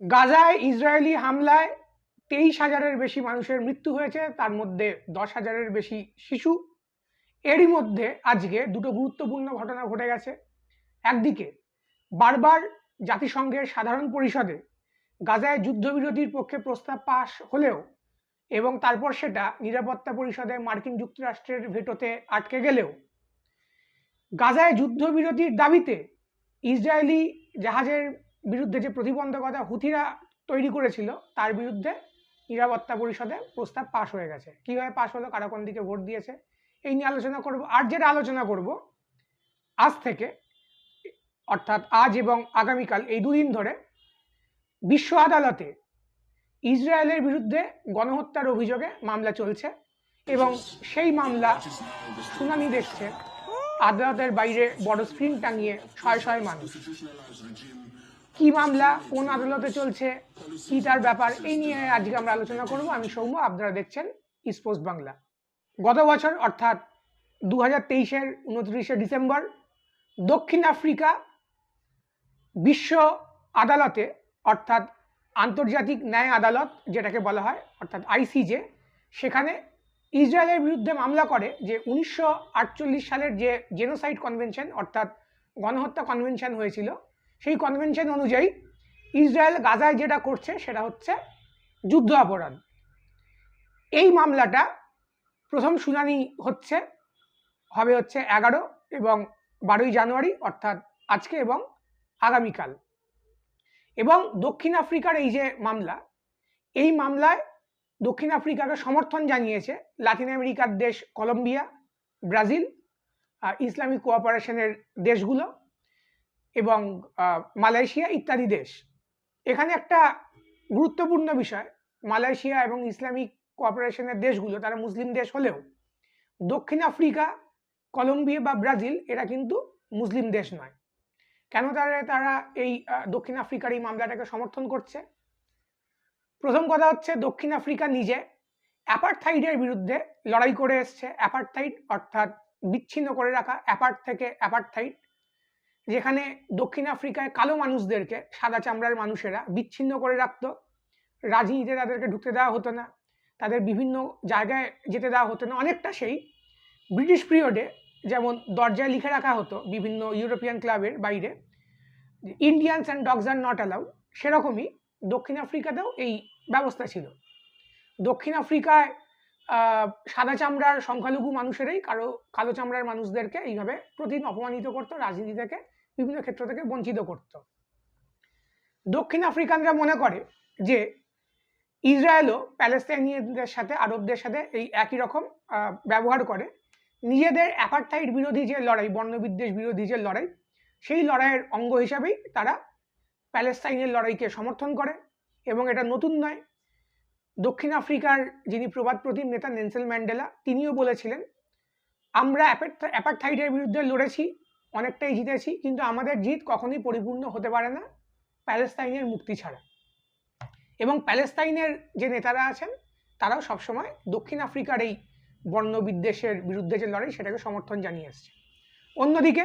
গাজায় ইসরায়েলি হামলায় তেইশ হাজারের বেশি মানুষের মৃত্যু হয়েছে, তার মধ্যে দশ হাজারের বেশি শিশু। এরই মধ্যে আজকে দুটো গুরুত্বপূর্ণ ঘটনা ঘটে গেছে। একদিকে, বারবার জাতিসংঘের সাধারণ পরিষদে গাজায় যুদ্ধবিরতির পক্ষে প্রস্তাব পাশ হলেও এবং তারপর সেটা নিরাপত্তা পরিষদে মার্কিন যুক্তরাষ্ট্রের ভেটোতে আটকে গেলেও, গাজায় যুদ্ধবিরতির দাবিতে ইসরায়েলি জাহাজের বিরুদ্ধে যে প্রতিবন্ধকতা হুথিরা তৈরি করেছিল, তার বিরুদ্ধে নিরাপত্তা পরিষদে প্রস্তাব পাশ হয়ে গেছে। কীভাবে পাশ হলো, কারা কোন দিকে ভোট দিয়েছে, এই নিয়ে আলোচনা করব। আর যেটা আলোচনা করব, আজ থেকে, অর্থাৎ আজ এবং আগামীকাল, এই দুদিন ধরে বিশ্ব আদালতে ইসরায়েলের বিরুদ্ধে গণহত্যার অভিযোগে মামলা চলছে এবং সেই মামলা শুনানি দেখছে আদালতের বাইরে বড় স্ক্রিন টাঙিয়ে ছয় ছয় মানুষ। কি মামলা, কোন আদালতে চলছে, কি তার ব্যাপার, এই নিয়ে আজকে আমরা আলোচনা করব। আমি সৌম্য, আপনারা দেখছেন স্পোর্টস বাংলা গত বছর, অর্থাৎ দু হাজার তেইশের উনত্রিশে ডিসেম্বর, দক্ষিণ আফ্রিকা বিশ্ব আদালতে, অর্থাৎ আন্তর্জাতিক ন্যায় আদালত যেটাকে বলা হয়, অর্থাৎ আইসিজে সেখানে ইসরায়েলের বিরুদ্ধে মামলা করে যে উনিশশো আটচল্লিশ সালের যে জেনোসাইড কনভেনশন অর্থাৎ গণহত্যা কনভেনশন হয়েছিল সেই কনভেনশন অনুযায়ী ইসরায়েল গাজায় যেটা করছে সেটা হচ্ছে যুদ্ধ অপরাধ। এই মামলাটা প্রথম শুনানি হচ্ছে, হবে হচ্ছে এগারো এবং বারোই জানুয়ারি, অর্থাৎ আজকে এবং আগামীকাল। এবং দক্ষিণ আফ্রিকার এই যে মামলা, এই মামলায় দক্ষিণ আফ্রিকাকে সমর্থন জানিয়েছে লাতিন আমেরিকার দেশ কলম্বিয়া, ব্রাজিল ইসলামিক কোঅপারেশনের দেশগুলো। এবং মালয়েশিয়া ইত্যাদি দেশ। এখানে একটা গুরুত্বপূর্ণ বিষয়, মালয়েশিয়া এবং ইসলামিক কোঅপারেশনের দেশগুলো, তারা মুসলিম দেশ হলেও, দক্ষিণ আফ্রিকা, কলম্বিয়া বা ব্রাজিল, এরা কিন্তু মুসলিম দেশ নয়। কেন তারা তারা এই দক্ষিণ আফ্রিকার এই মামলাটাকে সমর্থন করছে? প্রথম কথা হচ্ছে, দক্ষিণ আফ্রিকা নিজে অ্যাপারথাইডের বিরুদ্ধে লড়াই করে এসছে। অ্যাপারথাইড অর্থাৎ বিচ্ছিন্ন করে রাখা অ্যাপার্ট থেকে অ্যাপারথাইড যেখানে দক্ষিণ আফ্রিকায় কালো মানুষদেরকে সাদা চামড়ার মানুষেরা বিচ্ছিন্ন করে রাখত। রাজনীতিতে তাদেরকে ঢুকতে দেওয়া হতো না, তাদের বিভিন্ন জায়গায় যেতে দেওয়া হতো না, অনেকটা সেই। ব্রিটিশ পিরিয়ডে যেমন দরজায় লিখে রাখা হতো বিভিন্ন ইউরোপিয়ান ক্লাবের বাইরে Indians and dogs are not allowed, সেরকমই দক্ষিণ আফ্রিকাতেও এই ব্যবস্থা ছিল। দক্ষিণ আফ্রিকায় সাদা চামড়ার সংখ্যালঘু মানুষেরাই, কারও কালো চামড়ার মানুষদেরকে এইভাবে প্রতিদিন অপমানিত করতো রাজনীতি থেকে বিভিন্ন ক্ষেত্র থেকে বঞ্চিত করত। দক্ষিণ আফ্রিকানরা মনে করে যে ইসরায়েলও প্যালেস্তাইনিয়ানদের সাথে, আরবদের সাথে এই একই রকম ব্যবহার করে। নিজেদের অ্যাপারথাইড বিরোধী যে লড়াই, বর্ণবিদ্বেষ বিরোধী যে লড়াই, সেই লড়াইয়ের অঙ্গ হিসাবেই তারা প্যালেস্তাইনের লড়াইকে সমর্থন করে। এবং এটা নতুন নয় দক্ষিণ আফ্রিকার যিনি প্রবাদ প্রতিম নেতা নেনসেল ম্যান্ডেলা, তিনিও বলেছিলেন, আমরা অ্যাপারথাইডের বিরুদ্ধে লড়েছি, অনেকটাই জিতেছি, কিন্তু আমাদের জিত কখনোই পরিপূর্ণ হতে পারে না প্যালেস্তাইনের মুক্তি ছাড়া। এবং প্যালেস্তাইনের যে নেতারা আছেন, তারাও সবসময় দক্ষিণ আফ্রিকার এই বর্ণবিদ্বেষের বিরুদ্ধে যে লড়াই, সেটাকে সমর্থন জানিয়ে এসছে। অন্যদিকে,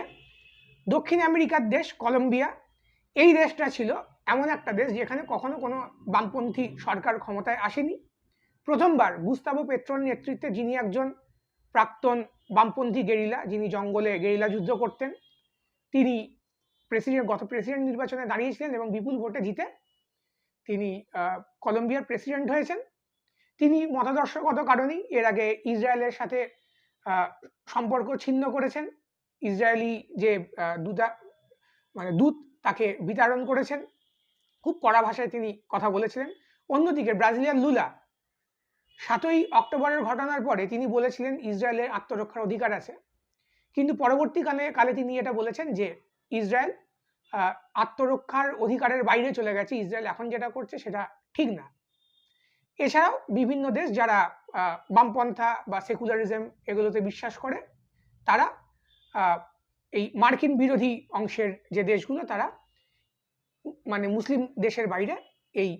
দক্ষিণ আমেরিকার দেশ কলম্বিয়া, এই দেশটা ছিল এমন একটা দেশ যেখানে কখনো কোনো বামপন্থী সরকার ক্ষমতায় আসেনি। প্রথমবার গুস্তাবো পেট্রোর নেতৃত্বে যিনি একজন প্রাক্তন বামপন্থী গেরিলা, যিনি জঙ্গলে গেরিলা যুদ্ধ করতেন, তিনি প্রেসিডেন্ট, গত প্রেসিডেন্ট নির্বাচনে দাঁড়িয়েছিলেন এবং বিপুল ভোটে জিতে তিনি কলম্বিয়ার প্রেসিডেন্ট হয়েছেন। তিনি মতাদর্শগত কারণেই এর আগে ইসরায়েলের সাথে সম্পর্ক ছিন্ন করেছেন। ইসরায়েলি যে দুটা মানে দূত তাকে বিতাড়ন করেছেন। খুব কড়া ভাষায় তিনি কথা বলেছিলেন। অন্যদিকে ব্রাজিলিয়ান লুলা, সাতই অক্টোবরের ঘটনার পরে তিনি বলেছিলেন ইসরায়েলের আত্মরক্ষার অধিকার আছে। কিন্তু পরবর্তীকালে কালে তিনি এটা বলেছেন যে ইসরায়েল আত্মরক্ষার অধিকারের বাইরে চলে গেছে। ইসরায়েল এখন যেটা করছে সেটা ঠিক না। এছাড়াও বিভিন্ন দেশ যারা বামপন্থা বা সেকুলারিজম এগুলোতে বিশ্বাস করে, তারা এই মার্কিন বিরোধী অংশের যে দেশগুলো, তারা মানে মুসলিম দেশের বাইরে এই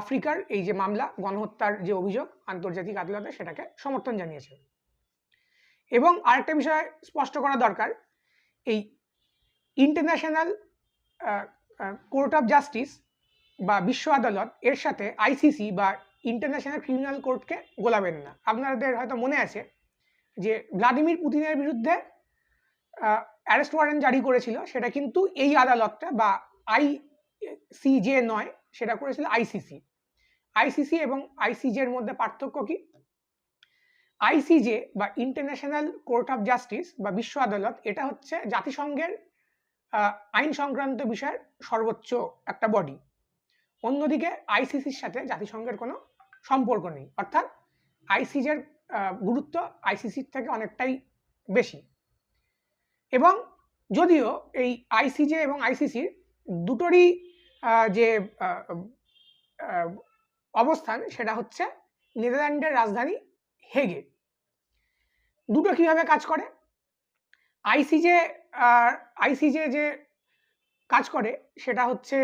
আফ্রিকার এই যে মামলা, গণহত্যার যে অভিযোগ আন্তর্জাতিক আদালতে সেটাকে সমর্থন জানিয়েছে। এবং আরেকটা বিষয় স্পষ্ট করা দরকার, এই ইন্টারন্যাশনাল কোর্ট অফ জাস্টিস বা বিশ্ব আদালত এর সাথে আইসিসি বা ইন্টারন্যাশনাল ক্রিমিনাল কোর্টকে গোলাবেন না। আপনাদের হয়তো মনে আছে যে ভ্লাদিমির পুতিনের বিরুদ্ধে অ্যারেস্ট ওয়ারেন্ট জারি করেছিল, সেটা কিন্তু এই আদালতটা বা আইসিজে নয়, সেটা করেছিল আইসিসি আইসিসি এবং আইসিজের মধ্যে পার্থক্য কি? আইসিজে বা ইন্টারন্যাশনাল কোর্ট অফ জাস্টিস বা বিশ্ব আদালত, এটা হচ্ছে জাতিসংঘের আইন সংক্রান্ত বিষয়ের সর্বোচ্চ একটা বডি অন্যদিকে আইসিসির সাথে জাতিসংঘের কোনো সম্পর্ক নেই। অর্থাৎ আইসিজের গুরুত্ব আইসিসির থেকে অনেকটাই বেশি। এবং যদিও এই আইসিজে এবং আইসিসির দুটোরই যে অবস্থান সেটা হচ্ছে নেদারল্যান্ডের রাজধানী হেগে। দুটো কীভাবে কাজ করে? আইসিজে আইসিজে যে কাজ করে সেটা হচ্ছে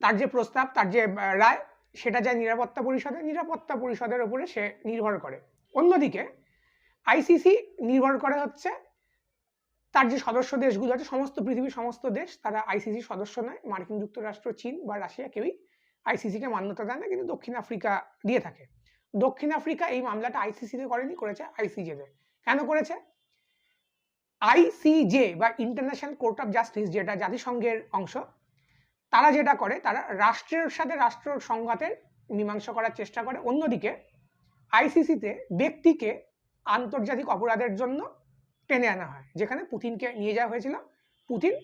তার যে প্রস্তাব, তার যে রায়, সেটা যায় নিরাপত্তা পরিষদের নিরাপত্তা পরিষদের উপরে সে নির্ভর করে। অন্যদিকে আইসিসি নির্ভর করে হচ্ছে তার যে সদস্য দেশগুলো আছে, সমস্ত পৃথিবীর সমস্ত দেশ, তারা আইসিসির সদস্য নয়। মার্কিন যুক্তরাষ্ট্র, চীন বা রাশিয়া কেউই আইসিসিকে মান্যতা দেয় না, কিন্তু দক্ষিণ আফ্রিকা দিয়ে থাকে। দক্ষিণ আফ্রিকা এই মামলাটা আইসিসিতে করেনি, করেছে আইসিজেতে কেন করেছে? আইসিজে বা ইন্টারন্যাশনাল কোর্ট অফ জাস্টিস যেটা জাতিসংঘের অংশ, তারা যেটা করে, তারা রাষ্ট্রের সাথে রাষ্ট্র সংঘাতের মীমাংসা করার চেষ্টা করে। অন্যদিকে আইসিসিতে ব্যক্তিকে আন্তর্জাতিক অপরাধের জন্য টেনে আনা হয়। যেখানে পুতিনকে নিয়ে যাওয়া হয়েছিল। পুতিন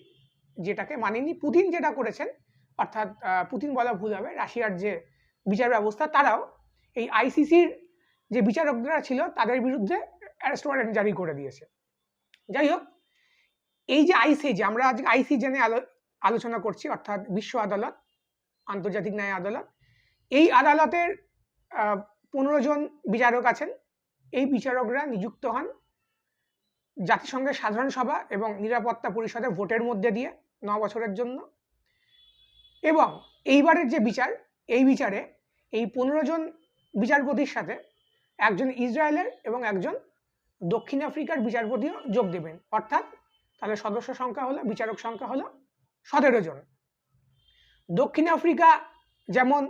যেটাকে মানেনি, পুতিন যেটা করেছেন, অর্থাৎ পুতিন বলা ভুল হবে, রাশিয়ার যে বিচার ব্যবস্থা, তারাও এই আইসিসির যে বিচারকরা ছিল, তাদের বিরুদ্ধে অ্যারেস্ট ওয়ারেন্ট জারি করে দিয়েছে। যাই হোক, এই যে আইসিজে আমরা আজকে আইসিজে নিয়ে আলো, আলোচনা করছি, অর্থাৎ বিশ্ব আদালত, আন্তর্জাতিক ন্যায় আদালত। এই আদালতের পনেরো জন বিচারক আছেন। এই বিচারকরা নিযুক্ত হন জাতিসংঘের সাধারণ সভা এবং নিরাপত্তা পরিষদের ভোটের মধ্যে দিয়ে ন বছরের জন্য। এবং এইবারের যে বিচার, এই বিচারে এই পনেরো জন বিচারপতির সাথে একজন ইসরায়েলের এবং একজন দক্ষিণ আফ্রিকার বিচারপতিও যোগ দেবেন। অর্থাৎ তাহলে সদস্য সংখ্যা হলো, বিচারক সংখ্যা হলো সতেরো জন। দক্ষিণ আফ্রিকা যেমন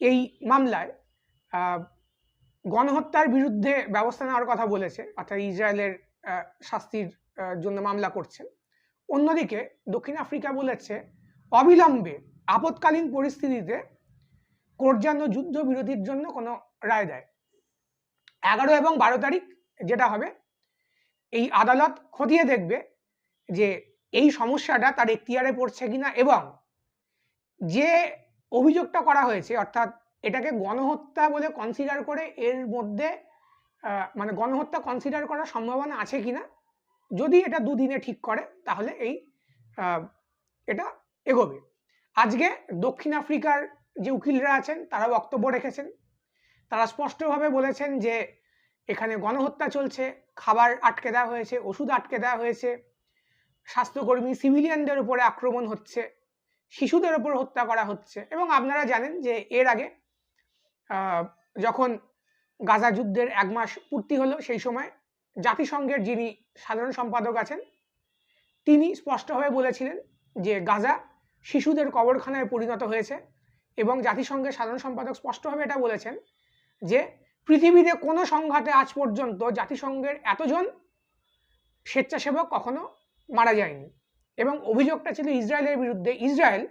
এই মামলায় গণহত্যার বিরুদ্ধে ব্যবস্থা নেওয়ার কথা বলেছে, অর্থাৎ ইসরায়েলের শাস্তির জন্য মামলা করছেন। অন্যদিকে দক্ষিণ আফ্রিকা বলেছে, অবিলম্বে আপৎকালীন পরিস্থিতিতে কোর্ট যেন যুদ্ধ বিরতির জন্য কোনো রায় দেয়। এগারো এবং বারো তারিখ যেটা হবে, এই আদালত খতিয়ে দেখবে যে এই সমস্যাটা তার এখতিয়ারে পড়ছে কিনা এবং যে অভিযোগটা করা হয়েছে, অর্থাৎ এটাকে গণহত্যা বলে কনসিডার করে এর মধ্যে মানে গণহত্যা কনসিডার করার সম্ভাবনা আছে কিনা? যদি এটা দুদিনে ঠিক করে, তাহলে এই এটা এগোবে। আজকে দক্ষিণ আফ্রিকার যে উকিলরা আছেন, তারা বক্তব্য রেখেছেন। তারা স্পষ্টভাবে বলেছেন যে এখানে গণহত্যা চলছে, খাবার আটকে দেওয়া হয়েছে, ওষুধ আটকে দেওয়া হয়েছে, স্বাস্থ্যকর্মী সিভিলিয়ানদের উপরে আক্রমণ হচ্ছে, শিশুদের উপর হত্যা করা হচ্ছে। এবং আপনারা জানেন যে এর আগে যখন গাজা যুদ্ধের এক মাস পূর্তি হলো সেই সময়। জাতিসংঘের যিনি সাধারণ সম্পাদক আছেন, তিনি স্পষ্টভাবে বলেছিলেন যে গাজা শিশুদের কবরখানায় পরিণত হয়েছে এবং জাতিসংঘের সাধারণ সম্পাদক স্পষ্টভাবে এটা বলেছেন যে পৃথিবীতে কোনো সংঘাতে আজ পর্যন্ত জাতিসংঘের এতজন স্বেচ্ছাসেবক কখনো মারা যায়নি। এবং অভিযোগটা ছিল ইসরায়েলের বিরুদ্ধে। ইসরায়েল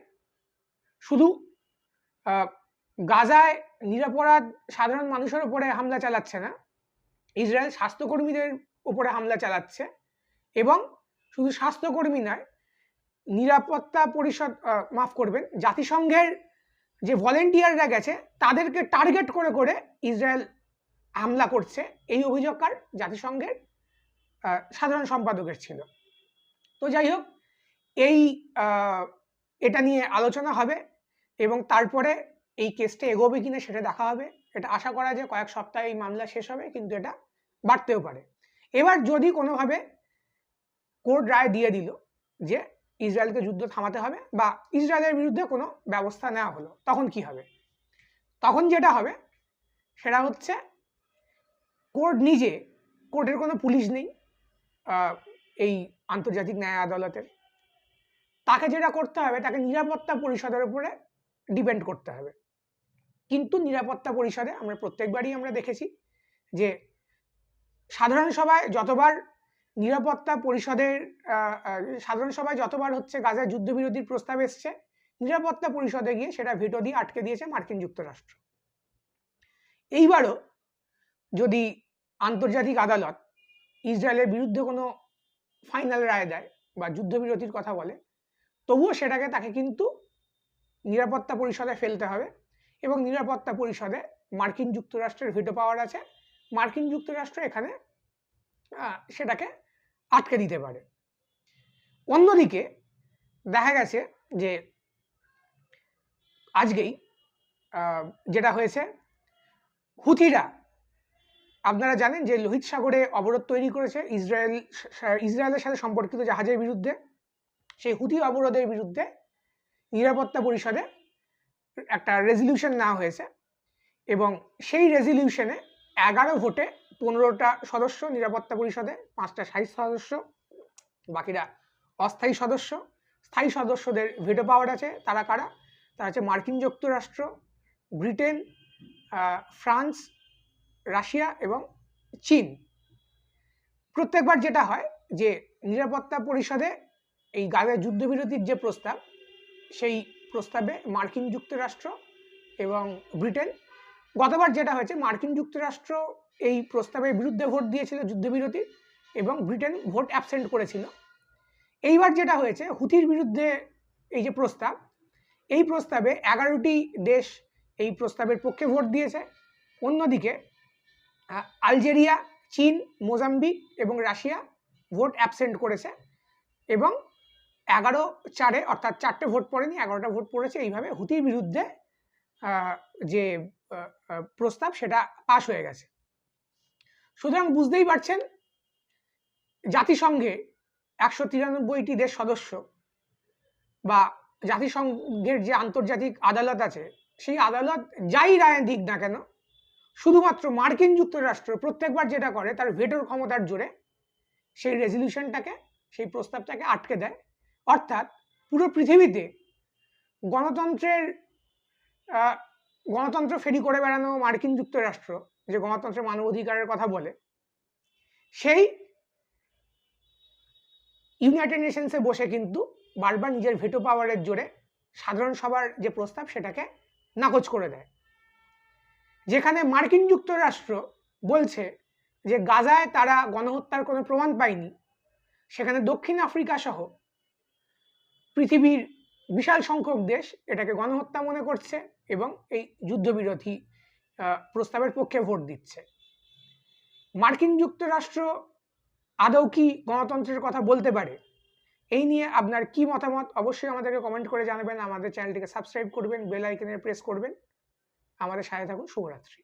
শুধু গাজায় নিরাপরাধ সাধারণ মানুষের উপরে হামলা চালাচ্ছে না। ইসরায়েল স্বাস্থ্যকর্মীদের উপরে হামলা চালাচ্ছে এবং শুধু স্বাস্থ্যকর্মী নয়, নিরাপত্তা পরিষদ মাফ করবেন, জাতিসংঘের যে ভলেন্টিয়াররা গেছে, তাদেরকে টার্গেট করে করে ইসরায়েল হামলা করছে। এই অভিযোগকার জাতিসংঘের সাধারণ সম্পাদকের ছিল। তো যাই হোক, এই এটা নিয়ে আলোচনা হবে এবং তারপরে এই কেসটা এগোবে কিনা সেটা দেখা হবে। এটা আশা করা যায় কয়েক সপ্তাহে এই মামলা শেষ হবে, কিন্তু এটা বাড়তেও পারে। এবার যদি কোনোভাবে কোর্ট রায় দিয়ে দিল যে ইসরায়েলকে যুদ্ধ থামাতে হবে বা ইসরায়েলের বিরুদ্ধে কোনো ব্যবস্থা নেওয়া হলো, তখন কি হবে? তখন যেটা হবে সেটা হচ্ছে কোর্ট নিজে, কোর্টের কোনো পুলিশ নেই এই আন্তর্জাতিক ন্যায় আদালতের। তাকে যেটা করতে হবে, তাকে নিরাপত্তা পরিষদের উপরে ডিপেন্ড করতে হবে। কিন্তু নিরাপত্তা পরিষদে আমরা প্রত্যেকবারই আমরা দেখেছি যে সাধারণ সভায় যতবার নিরাপত্তা পরিষদের সাধারণ সভায় যতবার হচ্ছে গাজার যুদ্ধবিরতির প্রস্তাব এসছে, নিরাপত্তা পরিষদে গিয়ে সেটা ভেটো দিয়ে আটকে দিয়েছে মার্কিন যুক্তরাষ্ট্র। এইবারও যদি আন্তর্জাতিক আদালত ইসরায়েলের বিরুদ্ধে কোনো ফাইনাল রায় দেয় বা যুদ্ধবিরতির কথা বলে, তবুও সেটাকে তাকে কিন্তু নিরাপত্তা পরিষদে ফেলতে হবে। এবং নিরাপত্তা পরিষদে মার্কিন যুক্তরাষ্ট্রের ভেটো পাওয়ার আছে। মার্কিন যুক্তরাষ্ট্র এখানে সেটাকে আটকে দিতে পারে। অন্যদিকে দেখা গেছে যে আজকেই যেটা হয়েছে, হুথিরা, আপনারা জানেন যে লোহিত সাগরে অবরোধ তৈরি করেছে ইসরায়েল ইসরায়েলের সাথে সম্পর্কিত জাহাজের বিরুদ্ধে। সেই হুথি অবরোধের বিরুদ্ধে নিরাপত্তা পরিষদে একটা রেজলিউশন নেওয়া হয়েছে এবং সেই রেজলিউশনে এগারো ভোটে পনেরোটা সদস্য, নিরাপত্তা পরিষদে পাঁচটা স্থায়ী সদস্য, বাকিরা অস্থায়ী সদস্য। স্থায়ী সদস্যদের ভেটো পাওয়ার আছে, তারা কারা? তারা হচ্ছে মার্কিন যুক্তরাষ্ট্র, ব্রিটেন ফ্রান্স, রাশিয়া এবং চীন। প্রত্যেকবার যেটা হয় যে নিরাপত্তা পরিষদে এই গাজার যুদ্ধবিরতির যে প্রস্তাব, সেই প্রস্তাবে মার্কিন যুক্তরাষ্ট্র এবং ব্রিটেন। গতবার যেটা হয়েছে, মার্কিন যুক্তরাষ্ট্র এই প্রস্তাবের বিরুদ্ধে ভোট দিয়েছিল যুদ্ধবিরতি এবং ব্রিটেন ভোট অ্যাবসেন্ট করেছিল। এইবার যেটা হয়েছে, হুথির বিরুদ্ধে এই যে প্রস্তাব, এই প্রস্তাবে এগারোটি দেশ এই প্রস্তাবের পক্ষে ভোট দিয়েছে। অন্যদিকে আলজেরিয়া, চীন, মোজাম্বিক এবং রাশিয়া ভোট অ্যাবসেন্ট করেছে এবং এগারো চারে, অর্থাৎ চারটে ভোট পড়েনি, এগারোটা ভোট পড়েছে। এইভাবে হুতির বিরুদ্ধে যে প্রস্তাব সেটা পাশ হয়ে গেছে। সুতরাং বুঝতেই পারছেন, জাতিসংঘে একশো তিরানব্বইটি দেশ সদস্য বা জাতিসংঘের যে আন্তর্জাতিক আদালত আছে, সেই আদালত যাই রায় দিক না কেন, শুধুমাত্র মার্কিন যুক্তরাষ্ট্র প্রত্যেকবার যেটা করে, তার ভেটোর ক্ষমতার জোরে সেই রেজলিউশনটাকে, সেই প্রস্তাবটাকে আটকে দেয়। অর্থাৎ পুরো পৃথিবীতে গণতন্ত্রের গণতন্ত্র ফেরি করে বেড়ানো মার্কিন যুক্তরাষ্ট্র, যে গণতন্ত্রের মানবাধিকারের কথা বলে, সেই ইউনাইটেড নেশনসে বসে কিন্তু বারবার নিজের ভেটো পাওয়ারের জোরে সাধারণ সভার যে প্রস্তাব সেটাকে নাকচ করে দেয়। যেখানে মার্কিন যুক্তরাষ্ট্র বলছে যে গাজায় তারা গণহত্যার কোনো প্রমাণ পায়নি, সেখানে দক্ষিণ আফ্রিকা সহ পৃথিবীর বিশাল সংখ্যক দেশ এটাকে গণহত্যা মনে করছে এবং এই যুদ্ধবিরোধী প্রস্তাবের পক্ষে ভোট দিচ্ছে। মার্কিন যুক্তরাষ্ট্র আদৌ কি গণতন্ত্রের কথা বলতে পারে? এই নিয়ে আপনার কি মতামত? অবশ্যই আমাদেরকে কমেন্ট করে জানাবেন। আমাদের চ্যানেলটিকে সাবস্ক্রাইব করবেন বেল আইকনের প্রেস করবেন। আমাদের সাথে থাকুন, শুভরাত্রি।